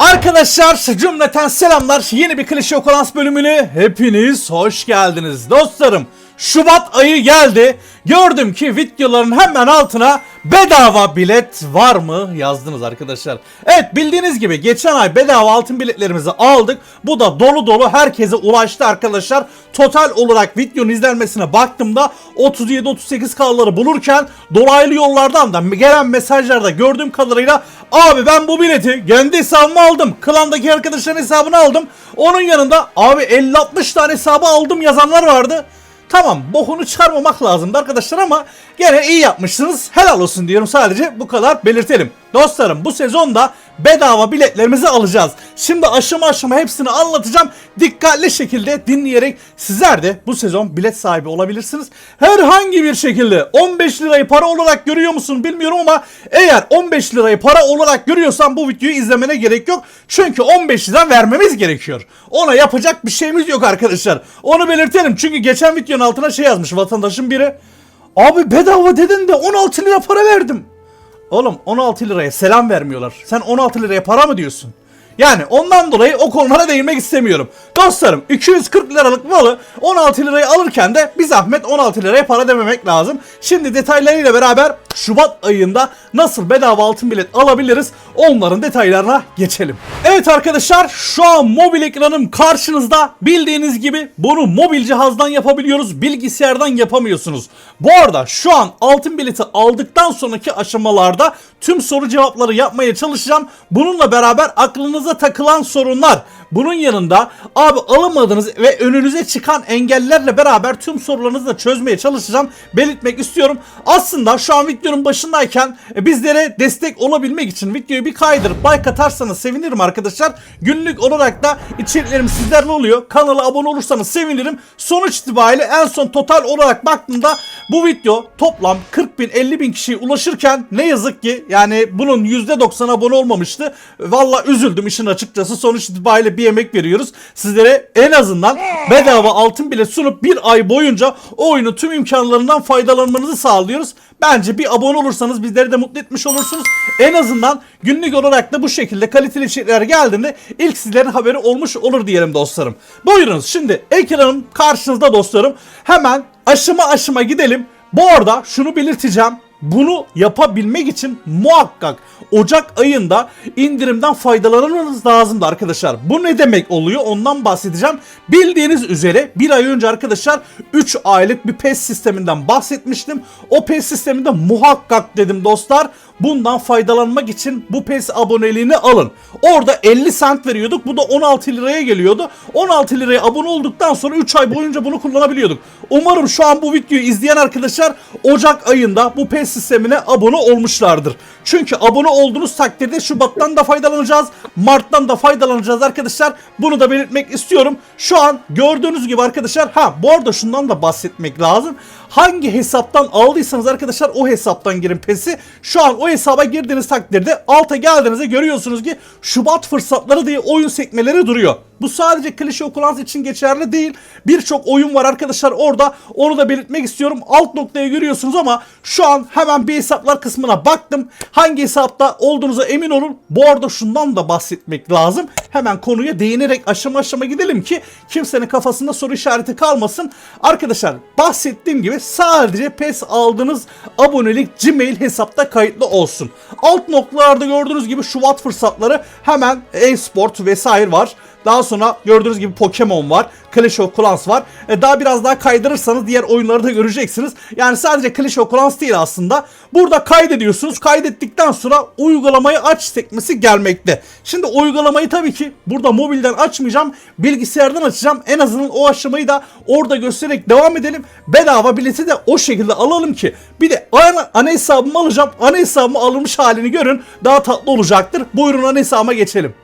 Arkadaşlar cümleten selamlar. Yeni bir klişe okulans bölümüne hepiniz hoş geldiniz. Dostlarım Şubat ayı geldi. Gördüm ki videoların hemen altına bedava bilet var mı yazdınız arkadaşlar. Evet bildiğiniz gibi geçen ay bedava altın biletlerimizi aldık. Bu da dolu dolu herkese ulaştı arkadaşlar. Total olarak videonun izlenmesine baktığımda 37-38 kalları bulurken dolaylı yollardan da gelen mesajlarda gördüğüm kadarıyla abi ben bu bileti kendi hesabıma aldım. Klandaki arkadaşların hesabını aldım. Onun yanında abi 50-60 tane hesabı aldım yazanlar vardı. Tamam bokunu çıkarmamak lazımdı arkadaşlar ama gene iyi yapmışsınız. Helal olsun diyorum sadece bu kadar belirtelim. Dostlarım bu sezonda bedava biletlerimizi alacağız. Şimdi aşama aşama hepsini anlatacağım. Dikkatli şekilde dinleyerek sizler de bu sezon bilet sahibi olabilirsiniz. Herhangi bir şekilde 15 lirayı para olarak görüyor musun bilmiyorum ama eğer 15 lirayı para olarak görüyorsan bu videoyu izlemene gerek yok. Çünkü 15 lira vermemiz gerekiyor. Ona yapacak bir şeyimiz yok arkadaşlar. Onu belirtelim çünkü geçen videonun altına şey yazmış vatandaşın biri. Abi bedava dedin de 16 lira para verdim. Oğlum 16 liraya selam vermiyorlar. Sen 16 liraya para mı diyorsun? Yani ondan dolayı o konulara değinmek istemiyorum. Dostlarım 240 liralık malı 16 liraya alırken de bir zahmet 16 liraya para dememek lazım. Şimdi detaylarıyla beraber Şubat ayında nasıl bedava altın bilet alabiliriz onların detaylarına geçelim. Evet arkadaşlar şu an mobil ekranım karşınızda. Bildiğiniz gibi bunu mobil cihazdan yapabiliyoruz. Bilgisayardan yapamıyorsunuz. Bu arada şu an altın bileti aldıktan sonraki aşamalarda tüm soru cevapları yapmaya çalışacağım. Bununla beraber aklınıza takılan sorunlar bunun yanında abi alamadığınız ve önünüze çıkan engellerle beraber tüm sorularınızı da çözmeye çalışacağım. Belirtmek istiyorum. Aslında şu an videonun başındayken e, bizlere destek olabilmek için videoyu bir kaydırıp like atarsanız sevinirim arkadaşlar. Günlük olarak da içeriklerim sizlerle oluyor. Kanala abone olursanız sevinirim. Sonuç itibariyle en son total olarak baktığımda bu video toplam 40 bin 50 bin kişiye ulaşırken ne yazık ki yani bunun %90 abone olmamıştı. Valla üzüldüm işin açıkçası. Sonuç itibariyle bir emek veriyoruz. Sizlere en azından bedava altın bile sunup bir ay boyunca o oyunun tüm imkanlarından faydalanmanızı sağlıyoruz. Bence bir abone olursanız bizleri de mutlu etmiş olursunuz. En azından günlük olarak da bu şekilde kaliteli içerikler geldiğinde ilk sizlerin haberi olmuş olur diyelim dostlarım. Buyurunuz şimdi ekranım karşınızda dostlarım. Hemen aşama aşama gidelim. Bu arada şunu belirteceğim. Bunu yapabilmek için muhakkak Ocak ayında indirimden faydalanmanız lazımdı arkadaşlar. Bu ne demek oluyor ondan bahsedeceğim. Bildiğiniz üzere bir ay önce arkadaşlar 3 aylık bir PES sisteminden bahsetmiştim. O PES sisteminde muhakkak dedim dostlar bundan faydalanmak için bu PES aboneliğini alın. Orada 50 cent veriyorduk. Bu da 16 liraya geliyordu. 16 liraya abone olduktan sonra 3 ay boyunca bunu kullanabiliyorduk. Umarım şu an bu videoyu izleyen arkadaşlar Ocak ayında bu PES sistemine abone olmuşlardır. Çünkü abone olduğunuz takdirde Şubat'tan da faydalanacağız. Mart'tan da faydalanacağız arkadaşlar. Bunu da belirtmek istiyorum. Şu an gördüğünüz gibi arkadaşlar ha bu arada şundan da bahsetmek lazım. Hangi hesaptan aldıysanız arkadaşlar o hesaptan girin PES'i. Şu an o hesaba girdiğiniz takdirde alta geldiğinizde görüyorsunuz ki Şubat fırsatları diye oyun sekmeleri duruyor. Bu sadece klişe okulans için geçerli değil. Birçok oyun var arkadaşlar orada. Onu da belirtmek istiyorum. Alt noktayı görüyorsunuz ama şu an hemen bir hesaplar kısmına baktım. Hangi hesapta olduğunuza emin olun. Bu arada şundan da bahsetmek lazım. Hemen konuya değinerek aşama aşama gidelim ki kimsenin kafasında soru işareti kalmasın. Arkadaşlar bahsettiğim gibi sadece PES aldığınız abonelik Gmail hesapta kayıtlı olsun. Alt noktalarda gördüğünüz gibi Şubat fırsatları hemen e-sport vesaire var. Daha sonra gördüğünüz gibi Pokemon var. Clash of Clans var. E, daha biraz daha kaydırırsanız diğer oyunları da göreceksiniz. Yani sadece Clash of Clans değil aslında. Burada kaydediyorsunuz. Kaydettikten sonra uygulamayı aç sekmesi gelmekte. Şimdi uygulamayı tabii ki burada mobilden açmayacağım. Bilgisayardan açacağım. En azından o aşamayı da orada göstererek devam edelim. Bedava bileti de o şekilde alalım ki. Bir de ana, ana hesabımı alacağım. Ana hesabımı alınmış halini görün. Daha tatlı olacaktır. Buyurun ana hesabıma geçelim.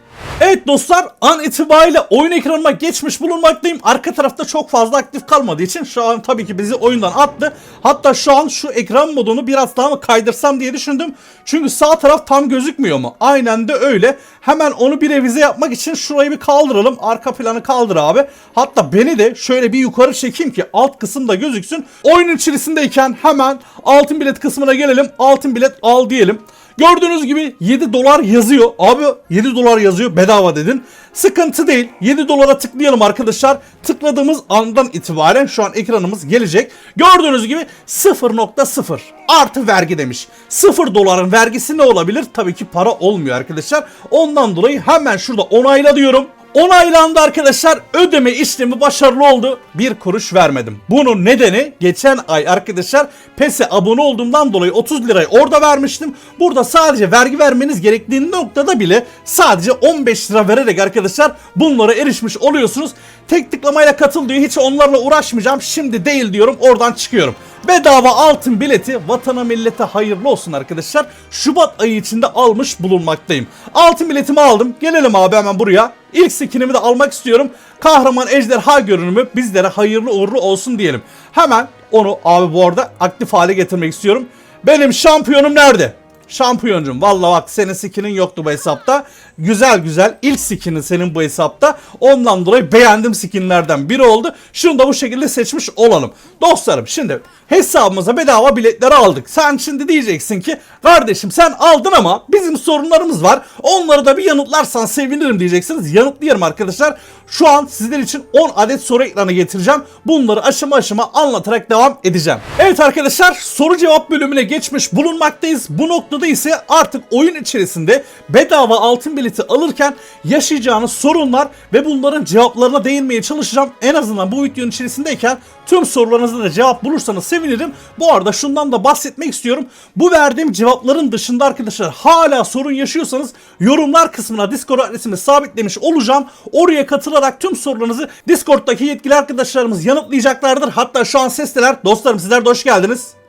Evet dostlar an itibariyle oyun ekranıma geçmiş bulunmaktayım. Arka tarafta çok fazla aktif kalmadığı için şu an tabii ki bizi oyundan attı. Hatta şu an şu ekran modunu biraz daha mı kaydırsam diye düşündüm. Çünkü sağ taraf tam gözükmüyor mu? Aynen de öyle. Hemen onu bir revize yapmak için şurayı bir kaldıralım. Arka planı kaldır abi. Hatta beni de şöyle bir yukarı çekeyim ki alt kısımda gözüksün. Oyunun içerisindeyken hemen altın bilet kısmına gelelim. Altın bilet al diyelim. Gördüğünüz gibi 7 dolar yazıyor. Abi 7 dolar yazıyor bedava dedin. Sıkıntı değil. 7 dolara tıklayalım arkadaşlar. Tıkladığımız andan itibaren şu an ekranımız gelecek. Gördüğünüz gibi 0.0 artı vergi demiş. 0 doların vergisi ne olabilir? Tabii ki para olmuyor arkadaşlar. Ondan dolayı hemen şurada onayla diyorum. Onaylandı arkadaşlar. Ödeme işlemi başarılı oldu. Bir kuruş vermedim. Bunun nedeni geçen ay arkadaşlar PES'e abone olduğumdan dolayı 30 lirayı orada vermiştim. Burada sadece vergi vermeniz gerektiği noktada bile sadece 15 lira vererek arkadaşlar bunlara erişmiş oluyorsunuz. Tek tıklamayla katıl diyor. Hiç onlarla uğraşmayacağım. Şimdi değil diyorum. Oradan çıkıyorum. Bedava altın bileti vatana millete hayırlı olsun arkadaşlar. Şubat ayı içinde almış bulunmaktayım. Altın biletimi aldım. Gelelim abi hemen buraya. İlk skinimi de almak istiyorum. Kahraman ejderha görünümü bizlere hayırlı uğurlu olsun diyelim. Hemen onu abi bu arada aktif hale getirmek istiyorum. Benim şampiyonum nerede? Şampiyoncum valla bak senin skinin yoktu bu hesapta. Güzel güzel ilk skinin senin bu hesapta. Ondan dolayı beğendim skinlerden biri oldu. Şunu da bu şekilde seçmiş olalım. Dostlarım şimdi hesabımıza bedava biletleri aldık. Sen şimdi diyeceksin ki kardeşim sen aldın ama bizim sorunlarımız var. Onları da bir yanıtlarsan sevinirim diyeceksiniz. Yanıtlayarım arkadaşlar. Şu an sizler için 10 adet soru ekranı getireceğim. Bunları aşama aşama anlatarak devam edeceğim. Evet arkadaşlar soru cevap bölümüne geçmiş bulunmaktayız. Bu noktada ise artık oyun içerisinde bedava altın bileti alırken yaşayacağınız sorunlar ve bunların cevaplarına değinmeye çalışacağım. En azından bu videonun içerisindeyken tüm sorularınıza da cevap bulursanız sevinirim. Bu arada şundan da bahsetmek istiyorum. Bu verdiğim cevapların dışında arkadaşlar hala sorun yaşıyorsanız yorumlar kısmına Discord adresimi sabitlemiş olacağım. Oraya katılarak tüm sorularınızı Discord'daki yetkili arkadaşlarımız yanıtlayacaklardır. Hatta şu an sesleler. Dostlarım sizler de hoş geldiniz.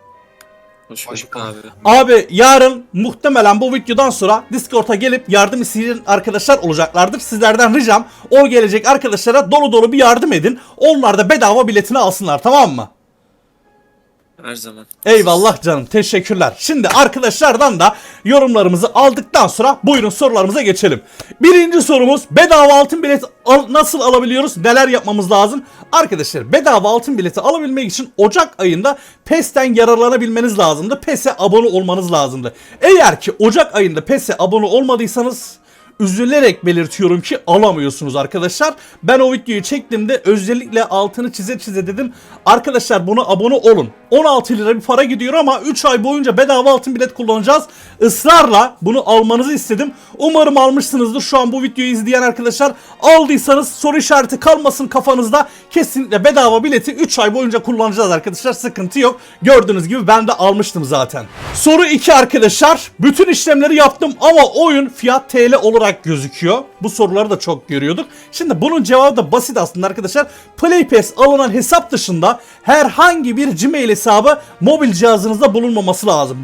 Hoş bulduk abi. Abi yarın muhtemelen bu videodan sonra Discord'a gelip yardım isteyen arkadaşlar olacaklardır. Sizlerden ricam o gelecek arkadaşlara dolu dolu bir yardım edin. Onlar da bedava biletini alsınlar tamam mı? Her zaman. Eyvallah canım teşekkürler. Şimdi arkadaşlardan da yorumlarımızı aldıktan sonra buyurun sorularımıza geçelim. Birinci sorumuz bedava altın bilet al- nasıl alabiliyoruz? Neler yapmamız lazım? Arkadaşlar bedava altın bileti alabilmek için Ocak ayında PES'ten yararlanabilmeniz lazımdı. PES'e abone olmanız lazımdı. Eğer ki Ocak ayında PES'e abone olmadıysanız üzülerek belirtiyorum ki alamıyorsunuz arkadaşlar. Ben o videoyu çektiğimde özellikle altını çize çize dedim. Arkadaşlar buna abone olun. 16 lira bir para gidiyor ama 3 ay boyunca bedava altın bilet kullanacağız. Israrla bunu almanızı istedim. Umarım almışsınızdır. Şu an bu videoyu izleyen arkadaşlar aldıysanız soru işareti kalmasın kafanızda. Kesinlikle bedava bileti 3 ay boyunca kullanacağız arkadaşlar. Sıkıntı yok. Gördüğünüz gibi ben de almıştım zaten. Soru 2 arkadaşlar. Bütün işlemleri yaptım ama oyun fiyat TL olarak gözüküyor. Bu soruları da çok görüyorduk. Şimdi bunun cevabı da basit aslında arkadaşlar. PlayPass alınan hesap dışında herhangi bir Gmail hesabı mobil cihazınızda bulunmaması lazım.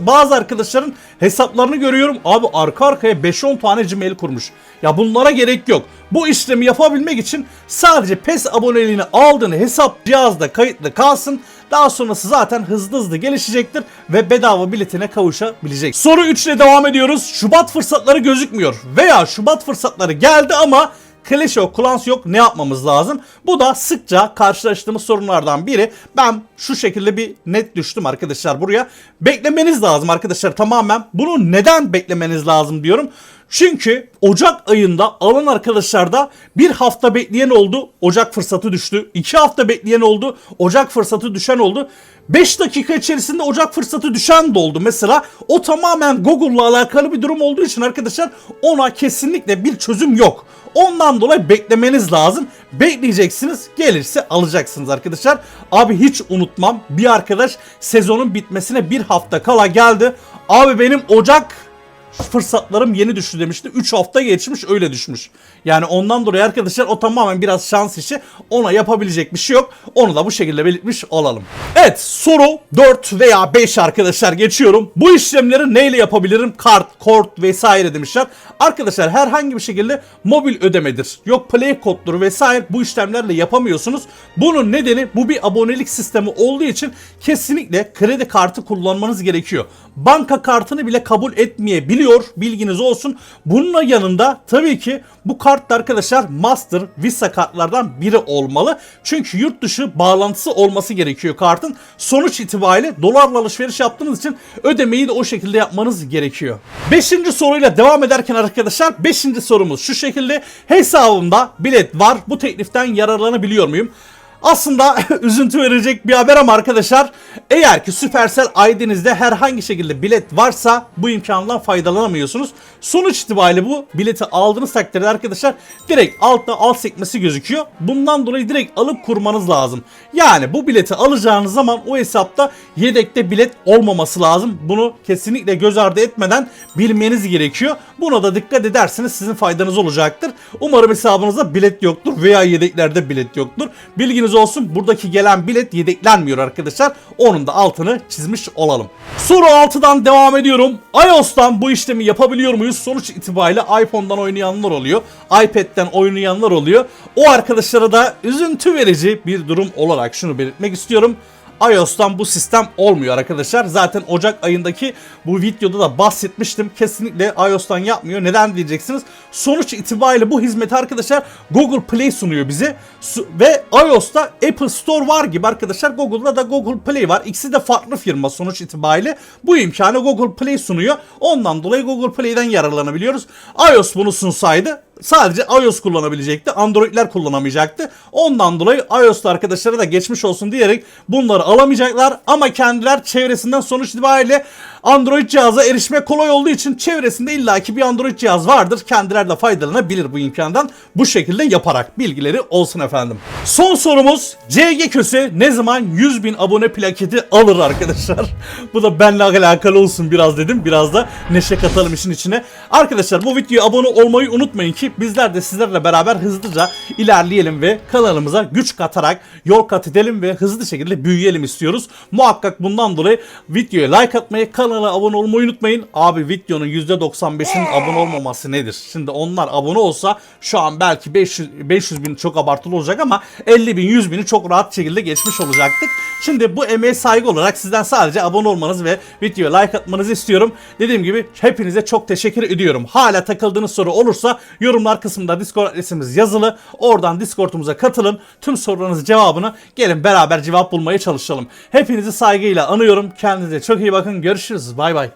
Bazı arkadaşların hesaplarını görüyorum. Abi arka arkaya 5-10 tane Gmail kurmuş. Ya bunlara gerek yok. Bu işlemi yapabilmek için sadece PES aboneliğini aldığın hesap cihazda kayıtlı kalsın. Daha sonrası zaten hızlı hızlı gelişecektir ve bedava biletine kavuşabilecek. Soru 3 ile devam ediyoruz. Şubat fırsatları gözükmüyor veya Şubat fırsatları geldi ama Clash of Clans yok ne yapmamız lazım? Bu da sıkça karşılaştığımız sorunlardan biri. Ben şu şekilde bir net düştüm arkadaşlar buraya. Beklemeniz lazım arkadaşlar tamamen. Bunu neden beklemeniz lazım diyorum. Çünkü Ocak ayında alan arkadaşlarda bir hafta bekleyen oldu. Ocak fırsatı düştü. 2 hafta bekleyen oldu. Ocak fırsatı düşen oldu. 5 dakika içerisinde Ocak fırsatı düşen de oldu. Mesela o tamamen Google'la alakalı bir durum olduğu için arkadaşlar ona kesinlikle bir çözüm yok. Ondan dolayı beklemeniz lazım. Bekleyeceksiniz. Gelirse alacaksınız arkadaşlar. Abi hiç unutmam. Bir arkadaş sezonun bitmesine bir hafta kala geldi. Abi benim Ocak fırsatlarım yeni düştü demişti. 3 hafta geçmiş öyle düşmüş. Yani ondan dolayı arkadaşlar o tamamen biraz şans işi. Ona yapabilecek bir şey yok. Onu da bu şekilde belirtmiş olalım. Evet soru 4 veya 5 arkadaşlar geçiyorum. Bu işlemleri neyle yapabilirim? Kart, kort vesaire demişler. Arkadaşlar herhangi bir şekilde mobil ödemedir. Yok play koddur vesaire bu işlemlerle yapamıyorsunuz. Bunun nedeni bu bir abonelik sistemi olduğu için kesinlikle kredi kartı kullanmanız gerekiyor. Banka kartını bile kabul etmeyebiliyor geliyor. Bilginiz olsun. Bununla yanında tabii ki bu kart da arkadaşlar Master Visa kartlardan biri olmalı. Çünkü yurt dışı bağlantısı olması gerekiyor kartın. Sonuç itibariyle dolarla alışveriş yaptığınız için ödemeyi de o şekilde yapmanız gerekiyor. Beşinci soruyla devam ederken arkadaşlar beşinci sorumuz şu şekilde hesabımda bilet var. Bu tekliften yararlanabiliyor muyum? Aslında üzüntü verecek bir haber ama arkadaşlar eğer ki Supercell ID'nizde herhangi şekilde bilet varsa bu imkandan faydalanamıyorsunuz. Sonuç itibariyle bu bileti aldığınız takdirde arkadaşlar direkt altta alt sekmesi gözüküyor. Bundan dolayı direkt alıp kurmanız lazım. Yani bu bileti alacağınız zaman o hesapta yedekte bilet olmaması lazım. Bunu kesinlikle göz ardı etmeden bilmeniz gerekiyor. Buna da dikkat ederseniz sizin faydanız olacaktır. Umarım hesabınızda bilet yoktur veya yedeklerde bilet yoktur. Bilginiz olsun buradaki gelen bilet yedeklenmiyor arkadaşlar. Onun da altını çizmiş olalım. Soru 6'dan devam ediyorum. iOS'tan bu işlemi yapabiliyor muyuz? Sonuç itibariyle iPhone'dan oynayanlar oluyor. iPad'den oynayanlar oluyor. O arkadaşlara da üzüntü verici bir durum olarak şunu belirtmek istiyorum iOS'tan bu sistem olmuyor arkadaşlar. Zaten Ocak ayındaki bu videoda da bahsetmiştim. Kesinlikle iOS'tan yapmıyor. Neden diyeceksiniz? Sonuç itibariyle bu hizmeti arkadaşlar Google Play sunuyor bize. Ve iOS'ta Apple Store var gibi arkadaşlar. Google'da da Google Play var. İkisi de farklı firma sonuç itibariyle. Bu imkanı Google Play sunuyor. Ondan dolayı Google Play'den yararlanabiliyoruz. iOS bunu sunsaydı sadece iOS kullanabilecekti. Android'ler kullanamayacaktı. Ondan dolayı iOS'ta arkadaşlara da geçmiş olsun diyerek bunları alamayacaklar. Ama kendiler çevresinden sonuç itibariyle Android cihaza erişme kolay olduğu için çevresinde illaki bir Android cihaz vardır. Kendileri de faydalanabilir bu imkandan. Bu şekilde yaparak bilgileri olsun efendim. Son sorumuz CG Köse ne zaman 100 bin abone plaketi alır arkadaşlar? bu da benimle alakalı olsun biraz dedim. Biraz da neşe katalım işin içine. Arkadaşlar bu videoya abone olmayı unutmayın ki bizler de sizlerle beraber hızlıca ilerleyelim ve kanalımıza güç katarak yol kat edelim ve hızlı şekilde büyüyelim istiyoruz. Muhakkak bundan dolayı videoya like atmayı, kanala abone olmayı unutmayın. Abi videonun %95'inin abone olmaması nedir? Şimdi onlar abone olsa şu an belki 500, 500 bin çok abartılı olacak ama 50 bin 100 bini çok rahat şekilde geçmiş olacaktık. Şimdi bu emeğe saygı olarak sizden sadece abone olmanızı ve videoya like atmanızı istiyorum. Dediğim gibi hepinize çok teşekkür ediyorum. Hala takıldığınız soru olursa yorumlar kısmında Discord adresimiz yazılı. Oradan Discord'umuza katılın. Tüm sorularınızın cevabını gelin beraber cevap bulmaya çalışalım. Hepinizi saygıyla anıyorum. Kendinize çok iyi bakın. Görüşürüz. Bay bay.